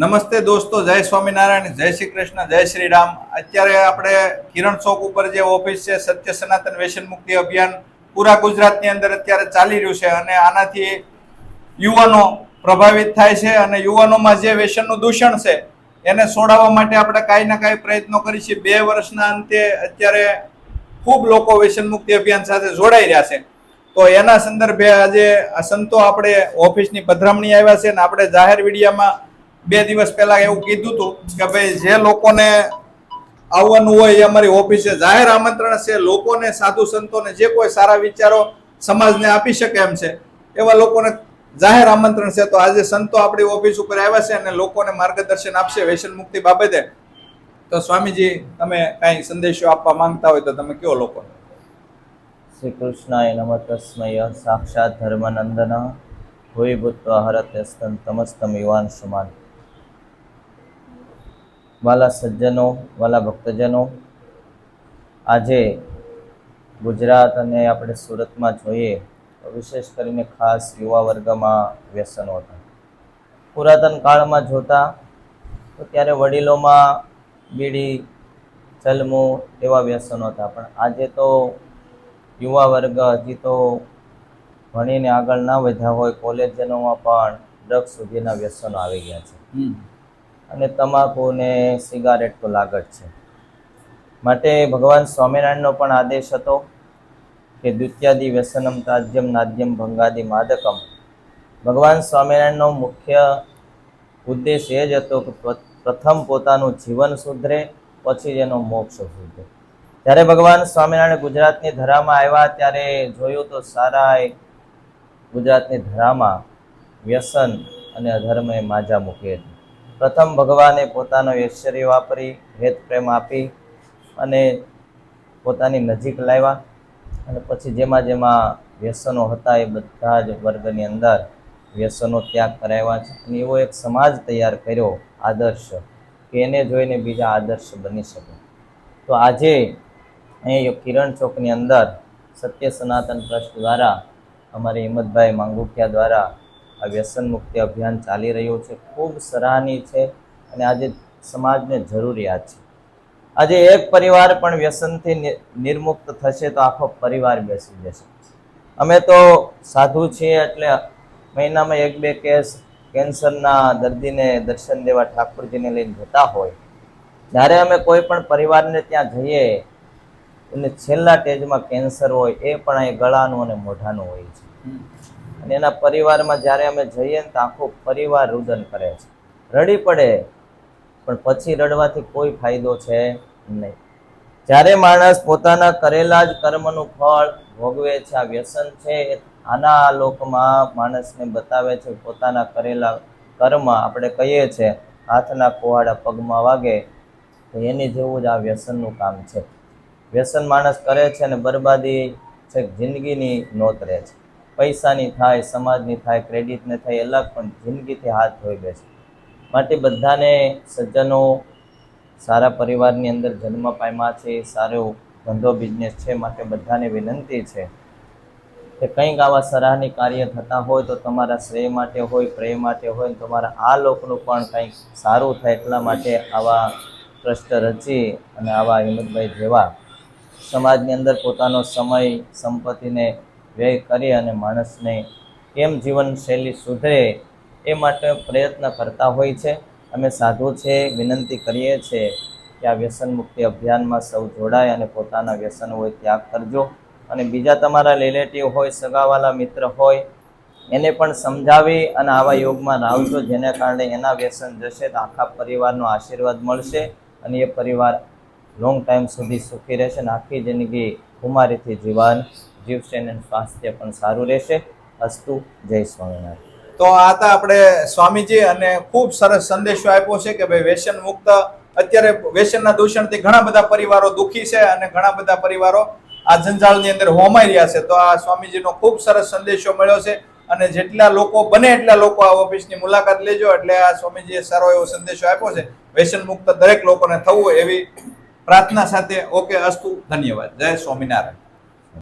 નમસ્તે દોસ્તો, જય સ્વામિનારાયણ, જય શ્રી કૃષ્ણ જય શ્રી રામ અત્યારે આપણે કિરણ ચોક ઉપર જે ઓફિસ છે, સત્ય સનાતન વ્યસન મુક્તિ અભિયાન પૂરા ગુજરાતની અંદર અત્યારે ચાલી રહ્યું છે અને આનાથી યુવાનો પ્રભાવિત થાય છે અને યુવાનોમાં જે વ્યસનનું દૂષણ છે, એને છોડાવવા માટે આપણે કાંઈ ના કાંઈ પ્રયત્નો કરી છીએ બે વર્ષના અંતે અત્યારે ખૂબ લોકો વ્યસન મુક્તિ અભિયાન સાથે જોડાઈ રહ્યા છે. તો એના સંદર્ભે આજે સંતો આપણે ઓફિસની પધરામણી આવ્યા છે અને આપણે જાહેર વિડીયામાં બે દિવસ પહેલા એવું કીધું હતું કે ભાઈ, જે લોકોને આવવાનું હોય એ અમારી ઓફિસે જાહેર આમંત્રણ છે, લોકોને, સાધુ સંતોને જે કોઈ સારા વિચારો સમાજને આપી શકે એમ છે, એવા લોકોને જાહેર આમંત્રણ છે. તો આજે સંતો આપણી ઓફિસ ઉપર આવ્યા છે અને લોકોને માર્ગદર્શન આપશે વ્યસન મુક્તિ બાબતે. તો સ્વામીજી, તમે કાંઈ સંદેશો આપવા માંગતા હોય તો તમે કયો લોકોને શ્રી કૃષ્ણાય નમ તસ્મય સાક્ષાત ધર્મનંદન. ભૂય ભૂત્વા હરત્યસ્તન તમસ્તમ યુવાન સમાન. વાલા સજ્જનો, વાલા ભક્તજનો, આજે ગુજરાત અને આપણે સુરતમાં જોઈએ તો વિશેષ કરીને ખાસ યુવા વર્ગમાં વ્યસનો હતા. પુરાતન કાળમાં જોતા તો ત્યારે વડીલોમાં બીડી ચલમું એવા વ્યસનો હતા. પણ આજે તો યુવા વર્ગ હજી તો ભણીને આગળ ના વધ્યા હોય કોલેજનોમાં પણ ડ્રગ્સ સુધીના વ્યસનો આવી ગયા છે. અને તમાકુ ને સિગારેટ તો લાગત છે. માટે ભગવાન સ્વામિનારાયણનો પણ આદેશ હતો કે દ્વિત્યાદિ વ્યસનમ તાજ્યમ નાદ્યમ ભંગાદિ માદકમ. ભગવાન સ્વામિનારાયણનો મુખ્ય ઉદ્દેશ એ જ હતો કે પ્રથમ પોતાનું જીવન સુધરે, પછી જ એનો મોક્ષ સુધરે. જ્યારે ભગવાન સ્વામિનારાયણ ગુજરાતની ધરામાં આવ્યા ત્યારે જોયું તો સારા ગુજરાતની ધરામાં વ્યસન અને અધર્મે માજા મૂકી હતી. પ્રથમ ભગવાને પોતાનો ઐશ્વર્ય વાપરી હેત પ્રેમ આપી અને પોતાની નજીક લાવ્યા. અને પછી જેમાં જેમાં વ્યસનો હતા એ બધા જ વર્ગની અંદર વ્યસનો ત્યાગ કરાવ્યા છે. અને એવો એક સમાજ તૈયાર કર્યો, આદર્શ, કે એને જોઈને બીજા આદર્શ બની શકે. તો આજે અહીં કિરણ ચોકની અંદર સત્ય સનાતન ટ્રસ્ટ દ્વારા અમારી હિંમતભાઈ માંગુકિયા દ્વારા આ વ્યસન મુક્તિ અભિયાન ચાલી રહ્યું છે. ખૂબ સરાહનીય છે અને આજે સમાજને જરૂરિયાત છે. આજે એક પરિવાર પણ વ્યસનથી નિર્મુક્ત થશે તો આખો પરિવાર બેસી જશે. અમે તો સાધુ છીએ એટલે મહિનામાં એક બે કેસ કેન્સરના દર્દીને દર્શન દેવા ઠાકોરજીને લઈને જતા હોય. જ્યારે અમે કોઈ પણ પરિવારને ત્યાં જઈએ અને છેલ્લા સ્ટેજમાં કેન્સર હોય એ પણ અહીં ગળાનું અને મોઢાનું હોય છે. અને એના પરિવારમાં જ્યારે અમે જઈએ ને તો આખો પરિવાર રુદન કરે છે. રડી પડે, પણ પછી રડવાથી કોઈ ફાયદો છે નહીં. જ્યારે માણસ પોતાના કરેલા જ કર્મનું ફળ ભોગવે છે, આ વ્યસન છે આના આના લોકમાં માણસને બતાવે છે, પોતાના કરેલા કર્મ આપણે કહીએ છીએ હાથના કુવાડા પગમાં વાગે, તો એની જેવું જ આ વ્યસનનું કામ છે. વ્યસન માણસ કરે છે અને બરબાદી છે, જિંદગીની નોત રહે છે. પૈસાની થાય, સમાજની થાય, ક્રેડિટને થાય અલગ પણ જિંદગીથી હાથ ધોઈ બેસે. માટે બધાને સજ્જનો, સારા પરિવારની અંદર જન્મ પામ્યા છે, સારો ધંધો બિઝનેસ છે, માટે બધાને વિનંતી છે કે કંઈક આવા સરાહની કાર્ય થતા હોય તો તમારા શ્રેય માટે હોય, પ્રેય માટે હોય તમારા આ લોકનું પણ કંઈક સારું થાય એટલા માટે આવા ટ્રસ્ટ રચી અને આવા હિંમતભાઈ જેવા સમાજની અંદર પોતાનો સમય, સંપત્તિને વ્યય કરી અને માણસને કેમ જીવનશૈલી સુધરે એ માટે પ્રયત્ન કરતા હોય છે. અમે સાધુ છે, વિનંતી કરીએ છીએ કે આ વ્યસન મુક્તિ અભિયાનમાં સૌ જોડાય અને પોતાના વ્યસન હોય ત્યાગ કરજો. અને બીજા તમારા રિલેટિવ હોય, સગાવાલા મિત્ર હોય, એને પણ સમજાવી અને આવા યોગમાં લાવજો, જેને કારણે એના વ્યસન જશે તો આખા પરિવારનો આશીર્વાદ મળશે અને એ પરિવાર લોંગ ટાઈમ સુધી સુખી રહેશે અને આખી જિંદગી કુમારીથી જીવન જીવશે અને સ્વાસ્થ્ય પણ સારું રહેશે. અસ્તુ, જય સ્વામિનારાયણ. તો આ હતા આપણે સ્વામીજી અને ખૂબ સરસ સંદેશો આપ્યો છે કે ભાઈ વ્યસન મુક્ત, અત્યારે વ્યસનના દૂષણથી ઘણા બધા પરિવારો દુઃખી છે અને ઘણા બધા પરિવારો આ જંજાળની અંદર હોમાઈ રહ્યા છે. તો આ સ્વામીજીનો ખૂબ સરસ સંદેશો મળ્યો છે અને જેટલા લોકો બને એટલા લોકો આ ઓફિસની મુલાકાત લેજો એટલે આ સ્વામીજીએ સારો એવો સંદેશો આપ્યો છે. વ્યસન મુક્ત દરેક લોકોને થવું એવી પ્રાર્થના સાથે ઓકે, અસ્તુ, ધન્યવાદ. જય સ્વામિનારાયણ.